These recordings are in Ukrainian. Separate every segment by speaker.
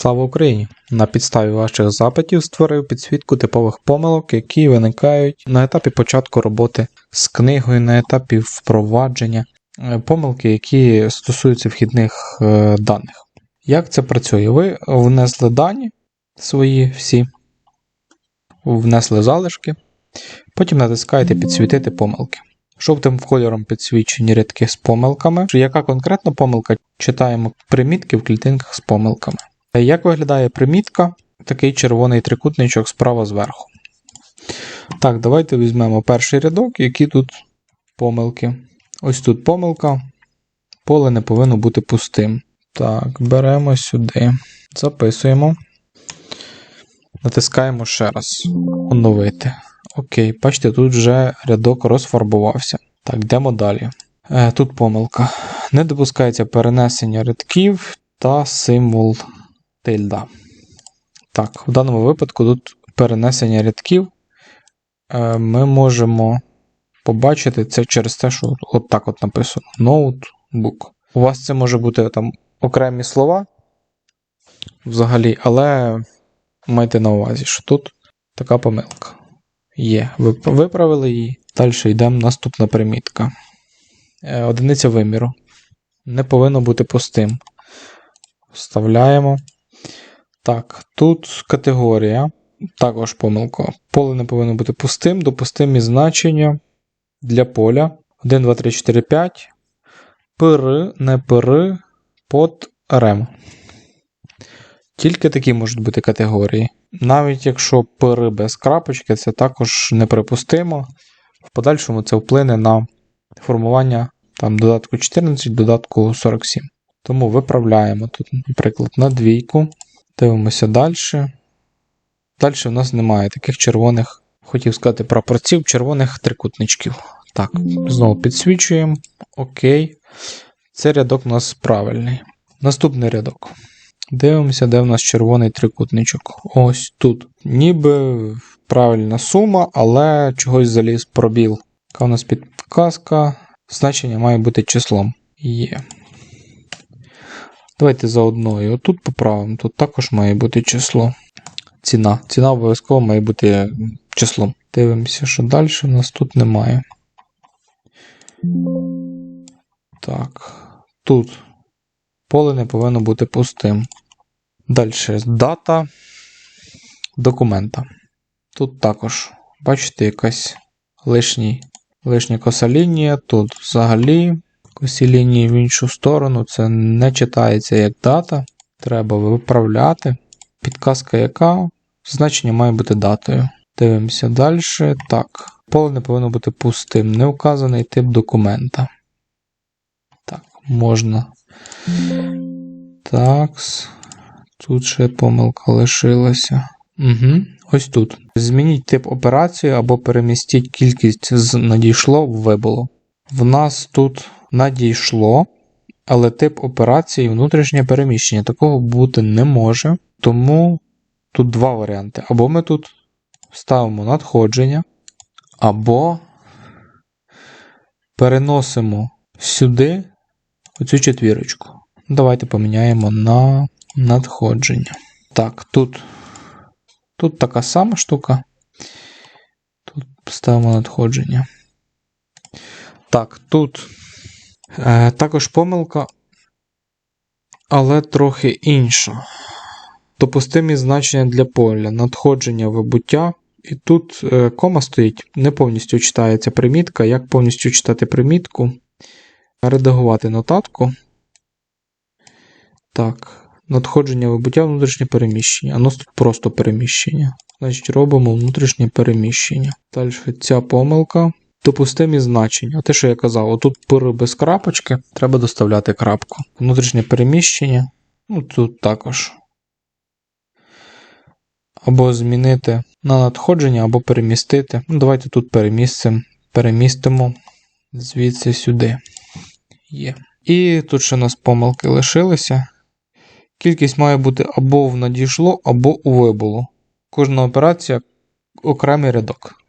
Speaker 1: Слава Україні! На підставі ваших запитів створив підсвітку типових помилок, які виникають на етапі початку роботи з книгою, на етапі впровадження, Е, помилки, які стосуються вхідних е, даних. Як це працює? Ви внесли дані свої всі, внесли залишки, потім натискаєте підсвітити помилки. Жовтим кольором підсвічені рядки з помилками. Яка конкретно помилка? Читаємо примітки в клітинках з помилками. Як виглядає примітка? Такий червоний трикутничок справа зверху. Так, давайте візьмемо перший рядок, які тут помилки. Ось тут помилка. Поле не повинно бути пустим. Так, беремо сюди, записуємо. Натискаємо ще раз. Оновити. Окей, бачите, тут вже рядок розфарбувався. Так, йдемо далі. Е, Тут помилка. Не допускається перенесення рядків та символ тильда. Так, в даному випадку тут перенесення рядків. Е, Ми можемо побачити це через те, що от так от написано: Notebook. У вас це може бути там окремі слова взагалі, але майте на увазі, що тут така помилка. Є. Ви виправили її. Далі йдемо наступна примітка. Е, Одиниця виміру. Не повинно бути пустим. Вставляємо. Так, тут категорія. Також помилка. Поле не повинно бути пустим. Допустимі значення для поля. 1, 2, 3, 4, 5. Пр, не пр, под рем. Тільки такі можуть бути категорії. Навіть якщо пр без крапочки, це також неприпустимо. В подальшому це вплине на формування там, додатку 14, додатку 47. Тому виправляємо тут, наприклад, на двійку. Дивимося далі. Далі в нас немає таких червоних, хотів сказати, прапорців, червоних трикутничків. Так, знову підсвічуємо. Окей. Цей рядок у нас правильний. Наступний рядок. Дивимося, де в нас червоний трикутничок. Ось тут. Ніби правильна сума, але чогось заліз пробіл. Яка у нас підказка? Значення має бути числом. Є. Давайте заодно і отут поправимо. Тут також має бути число. Ціна. Ціна обов'язково має бути числом. Дивимося, що далі у нас тут немає. Так. Тут поле не повинно бути пустим. Далі дата документа. Тут також, бачите, якась лишній, лишня коса лінія. Тут взагалі косі лінії в іншу сторону. Це не читається як дата. Треба виправляти. Підказка яка? Значення має бути датою. Дивимося далі. Так. Поле не повинно бути пустим. Не вказаний тип документа. Так, можна. Такс. Тут ще помилка лишилася. Угу. Ось тут. Змініть тип операції або перемістіть кількість з надійшло в вибуло. В нас тут надійшло, але тип операції внутрішнє переміщення. Такого бути не може. Тому тут два варіанти. Або ми тут ставимо надходження, або переносимо сюди оцю четвірочку. Давайте поміняємо на надходження. Так, тут тут така сама штука. Тут ставимо надходження. Так, тут також помилка, але трохи інша. Допустимі значення для поля, надходження вибуття. І тут е, кома стоїть, не повністю читається примітка. Як повністю читати примітку? Редагувати нотатку. Так, надходження вибуття внутрішнє переміщення. А тут просто переміщення. Значить, робимо внутрішнє переміщення. Далі ця помилка. Допустимі значення. Те, що я казав, отут пир без крапочки, треба доставляти крапку. Внутрішнє переміщення. Ну, тут також. Або змінити на надходження, або перемістити. Ну, Давайте тут перемістимо. Перемістимо звідси сюди. Є. І тут ще у нас помилки лишилися. Кількість має бути або в надійшло, або у вибуло. Кожна операція окремий рядок.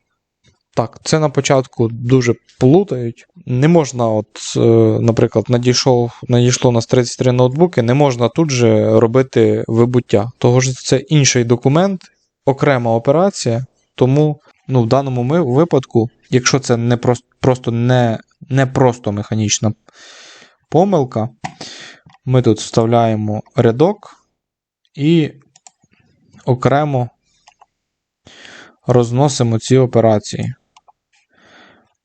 Speaker 1: Так, це на початку дуже плутають. Не можна, от, е, наприклад, надійшов, надійшло у нас 33 ноутбуки, не можна тут же робити вибуття. Того ж це інший документ, окрема операція. Тому ну, в даному ми, випадку, якщо це не просто, просто не, не просто механічна помилка, ми тут вставляємо рядок і окремо розносимо ці операції.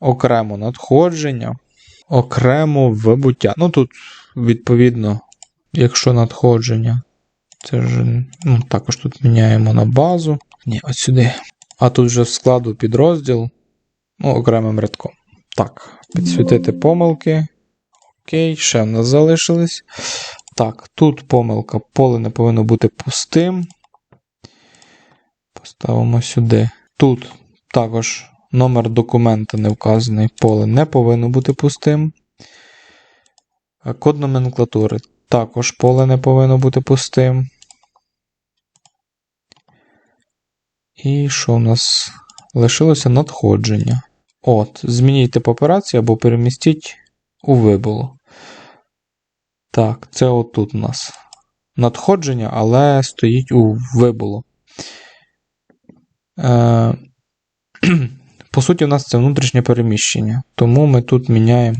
Speaker 1: Окремо надходження, окремо вибуття. Ну тут, відповідно, якщо надходження, це ж ну, також тут міняємо на базу. Ні, ось сюди. А тут вже в складу підрозділ, ну, окремим рядком. Так, підсвітити помилки. Окей, ще в нас залишились. Так, тут помилка, поле не повинно бути пустим. Поставимо сюди. Тут також номер документа не вказаний, поле не повинно бути пустим. Е, Код номенклатури також поле не повинно бути пустим. І що у нас лишилося надходження. От, змініть тип операції або перемістіть у вибуло. Так, це отут у нас надходження, але стоїть у вибуло. Е, по суті, у нас це внутрішнє переміщення. Тому ми тут міняємо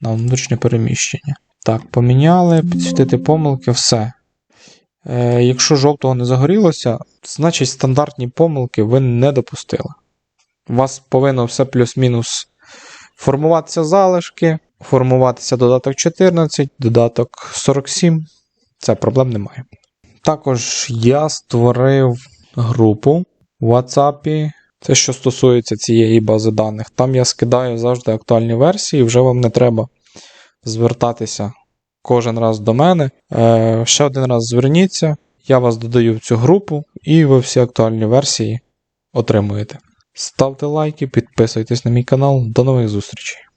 Speaker 1: на внутрішнє переміщення. Так, поміняли, підсвітити помилки, все. Е, якщо жовтого не загорілося, значить стандартні помилки ви не допустили. У вас повинно все плюс-мінус формуватися залишки, формуватися додаток 14, додаток 47. Це проблем немає. Також я створив групу в WhatsApp. Це що стосується цієї бази даних. Там я скидаю завжди актуальні версії, вже вам не треба звертатися кожен раз до мене. Е, ще один раз зверніться, я вас додаю в цю групу, і ви всі актуальні версії отримуєте. Ставте лайки, підписуйтесь на мій канал. До нових зустрічей!